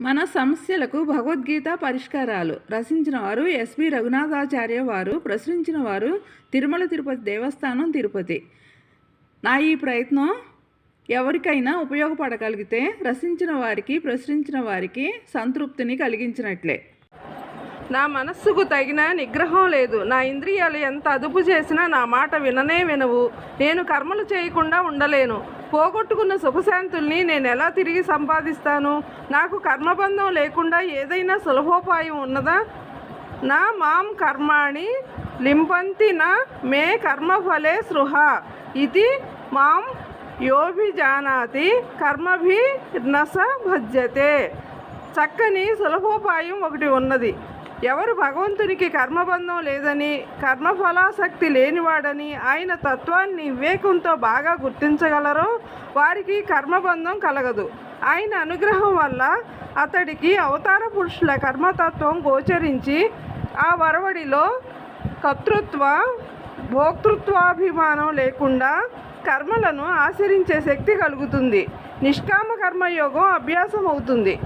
మన సమస్యలకు భగవద్గీత పరిష్కారాలు. రచించిన వారు ఎస్వి రఘునాథాచార్య వారు ప్రశ్నించిన వారు తిరుమల తిరుపతి దేవస్థానం తిరుపతి. నా ఈ ప్రయత్నం ఎవరికైనా ఉపయోగపడగలిగితే రచించిన వారికి ప్రశ్నించిన వారికి సంతృప్తిని కలిగించినట్లే. నా మనస్సుకు తగిన నిగ్రహం లేదు. నా ఇంద్రియాలు ఎంత అదుపు చేసినా నా మాట విననే వినవు. నేను కర్మలు చేయకుండా ఉండలేను. పోగొట్టుకున్న సుఖశాంతుల్ని నేను ఎలా తిరిగి సంపాదిస్తాను? నాకు కర్మబంధం లేకుండా ఏదైనా సులభోపాయం ఉన్నదా? నా మాం కర్మాణి లింపంతి నా మే కర్మఫలే సృహ. ఇది మాం యోభిజానాతి కర్మభి నస భజ్యతే. చక్కని సులభోపాయం ఒకటి ఉన్నది. ఎవరు భగవంతునికి కర్మబంధం లేదని కర్మఫలాసక్తి లేనివాడని ఆయన తత్వాన్ని వివేకంతో బాగా గుర్తించగలరో వారికి కర్మబంధం కలగదు. ఆయన అనుగ్రహం వల్ల అతడికి అవతార పురుషుల కర్మతత్వం గోచరించి ఆ వరవడిలో కర్తృత్వ భోక్తృత్వాభిమానం లేకుండా కర్మలను ఆచరించే శక్తి కలుగుతుంది. నిష్కామ కర్మయోగం అభ్యాసం అవుతుంది